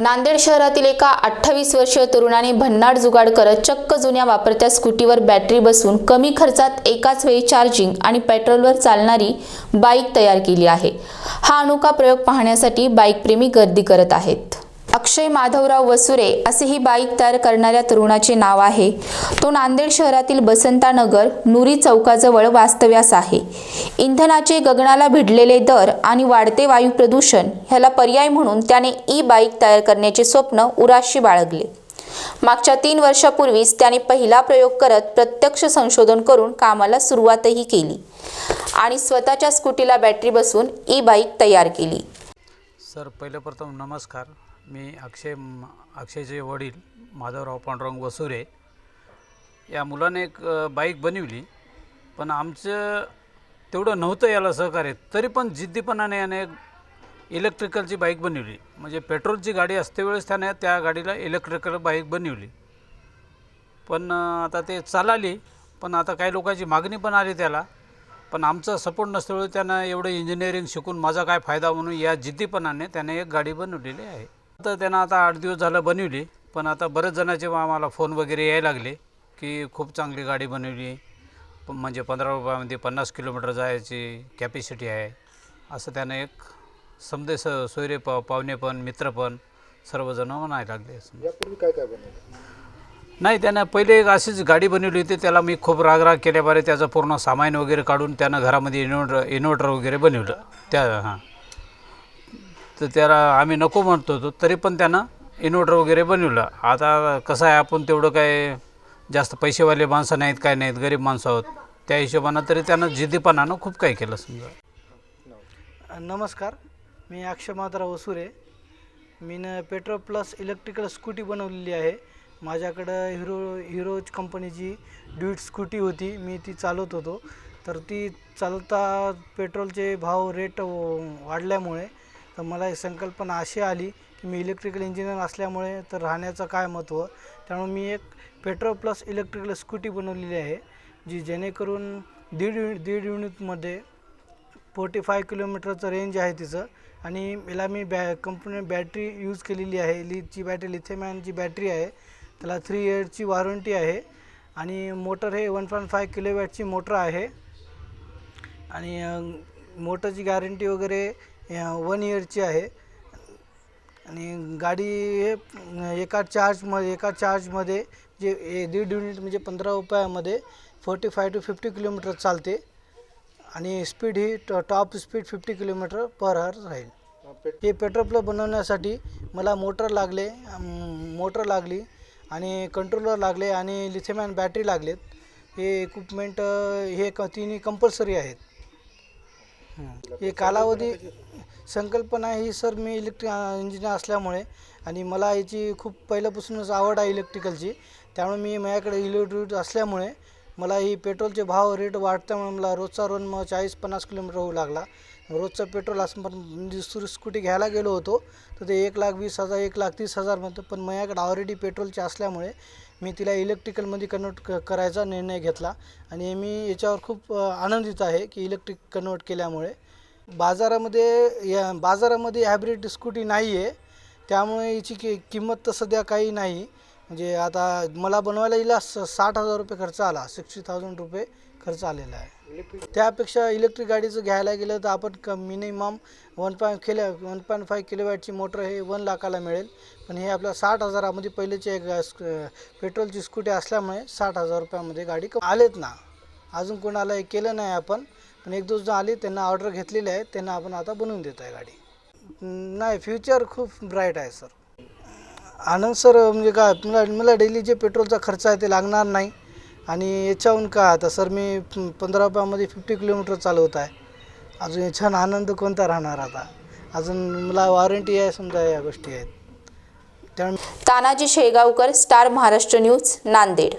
नांदेड शहरातील एका अठ्ठावीस वर्षीय तरुणाने भन्नाट जुगाड करत चक्क जुन्या वापरत्या स्कूटीवर बॅटरी बसवून कमी खर्चात एकाच वेळी चार्जिंग आणि पेट्रोलवर चालणारी बाईक तयार केली आहे. हा अनोखा प्रयोग पाहण्यासाठी बाईकप्रेमी गर्दी करत आहेत. अक्षय माधवराव वसुरे असे ही बाईक तयार करणाऱ्या तरुणाचे नाव आहे. तो नांदेड शहरातील बसंतानगर नुरी चौकाजवळ वास्तव्यास आहे. इंधनाचे गगनाला भिडलेले दर आणि वाढते वायू प्रदूषण ह्याला पर्याय म्हणून त्याने ई बाईक तयार करण्याचे स्वप्न उराशी बाळगले. मागच्या तीन वर्षापूर्वीच त्याने पहिला प्रयोग करत प्रत्यक्ष संशोधन करून कामाला सुरुवातही केली आणि स्वतःच्या स्कूटीला बॅटरी बसून ई बाईक तयार केली. सर पहिलं प्रथम नमस्कार. मी अक्षय म- अक्षयचे वडील माधवराव पांडुरंग वसुरे या मुलाने एक बाईक बनवली. पण आमचं तेवढं नव्हतं याला सहकार्य. तरी पण जिद्दीपणाने याने इलेक्ट्रिकलची बाईक बनवली. म्हणजे पेट्रोलची गाडी असते वेळेस त्याने त्या गाडीला इलेक्ट्रिकल बाईक बनवली. पण आता ते चालाली. पण आता काही लोकांची मागणी पण आली त्याला. पण आमचा सपोर्ट नसल्यामुळे त्यानं एवढं इंजिनिअरिंग शिकून माझा काय फायदा म्हणून या जिद्दीपणाने त्याने एक गाडी बनवलेली आहे. तर त्यानं आता आठ दिवस झालं बनवली. पण आता बरेच जणांचे आम्हाला फोन वगैरे यायला लागले की खूप चांगली गाडी बनवली. म्हणजे पंधरा रुपयामध्ये पन्नास किलोमीटर जायची कॅपॅसिटी आहे. असं त्यानं एक समजे स सोयरे प पाहुणे पण मित्र पण सर्वजण म्हणायला लागले. यापूर्वी काय काय बनवलं? नाही त्यानं पहिले एक अशीच गाडी बनवली होती. त्याला मी खूप रागराग केल्याबारे त्याचं पूर्ण सामान वगैरे काढून त्यानं घरामध्ये इन्व्हर्टर इन्व्हर्टर वगैरे बनवलं. त्या हां. तर त्याला आम्ही नको म्हणतो होतो तरी पण त्यानं इन्व्हर्टर वगैरे बनवलं. आता कसं आहे आपण तेवढं काय जास्त पैसेवाले माणसं नाहीत काय नाहीत गरीब माणसं आहोत. त्या हिशोबानं तरी त्यानं जिद्दीपणानं खूप काही केलं समजा. नमस्कार. मी अक्षय माधवराव वसुरे. मी न पेट्रोल प्लस इलेक्ट्रिकल स्कूटी बनवलेली आहे. माझ्याकडं हिरो हिरोज कंपनीची ड्यूट स्कूटी होती. मी ती चालवत होतो. तर ती चालवता पेट्रोलचे भाव रेट वाढल्यामुळे तर मला ही संकल्पना अशी आली की मी इलेक्ट्रिकल इंजिनियर असल्यामुळे तर राहण्याचं काय महत्त्व? त्यामुळे मी एक पेट्रोल प्लस इलेक्ट्रिकल स्कूटी बनवलेली आहे जी जेणेकरून दीड युनि दीड युनिटमध्ये फोर्टी फाय किलोमीटरचं रेंज आहे तिचं. आणि याला मी बॅ कंपनी बॅटरी यूज केलेली आहे. लिथची बॅटरी लिथेमॅनची बॅटरी आहे. त्याला थ्री इयरची वॉरंटी आहे. आणि मोटर हे वन पॉईंट फाय किलोवॅटची मोटर आहे. आणि मोटरची गॅरंटी वगैरे वन इयरची आहे. आणि गाडी हे एका चार्जमध्ये एका चार्जमध्ये जे ए- दीड युनिट म्हणजे पंधरा रुपयामध्ये forty five to fifty kilometre चालते. आणि स्पीड ही top speed fifty kilometre per hour राहील. हे पेट्रोल बनवण्यासाठी मला मोटर लागले मोटर लागली आणि कंट्रोलर लागले आणि लिथेमॅन बॅटरी लागलेत. हे इक्विपमेंट हे क तिन्ही कंपल्सरी आहेत. हे कालावधी संकल्पना ही सर मी इलेक्ट्रिक इंजिनियर असल्यामुळे आणि मला याची खूप पहिल्यापासूनच आवड आहे इलेक्ट्रिकलची. त्यामुळे मी माझ्याकडे इलेक्ट्रिक असल्यामुळे मला ही पेट्रोलचे भाव रेट वाढत्यामुळे मला रोजचा रोज मग चाळीस पन्नास किलोमीटर होऊ लागला. रोजचं पेट्रोल असं पण म्हणजे मी दुसरी स्कूटी घ्यायला गेलो होतो तर ते एक लाख वीस हजार एक लाख तीस हजार म्हणतो पण माझ्याकडे ऑलरेडी पेट्रोलचे असल्यामुळे मी तिला इलेक्ट्रिकलमध्ये कन्वर्ट क करायचा निर्णय घेतला. आणि मी याच्यावर खूप आनंदित आहे की इलेक्ट्रिक कन्वर्ट केल्यामुळे. बाजारामध्ये या बाजारामध्ये हायब्रिड स्कूटी नाही आहे त्यामुळे याची कि किंमत तर सध्या काही नाही. म्हणजे आता मला बनवायला हिला स साठ हजार रुपये खर्च आला. सिक्स्टी थाउजंड रुपये खर्च आलेला आहे. त्यापेक्षा इलेक्ट्रिक गाडीचं घ्यायला गेलं तर आपण क मिनिमम वन पॉईंट केल्या वन पॉईंट फाय किलोवॅटची मोटर हे वन लाखाला मिळेल. पण हे आपल्या साठ हजारामध्ये पहिलेची एक स्क पेट्रोलची स्कूटी असल्यामुळे साठ हजार रुपयामध्ये गाडी आलेत ना. अजून कोणाला हे केलं नाही आपण. पण एक दोन जण आली त्यांना ऑर्डर घेतलेली आहे त्यांना आपण आता बनवून देत आहे गाडी नाही फ्युचर खूप ब्राईट आहे सर आनंद सर म्हणजे काय मला मला डेली जे पेट्रोलचा खर्च आहे ते लागणार नाही. आणि याच्याहून काय आता सर मी प- पंधरा रुपयामध्ये फिफ्टी किलोमीटर चालवत आहे. अजून याच्यानं आनंद कोणता राहणार आता? अजून मला वॉरंटी आहे समजा या गोष्टी आहेत. त्यामुळे तानाजी शेगावकर स्टार महाराष्ट्र न्यूज नांदेड.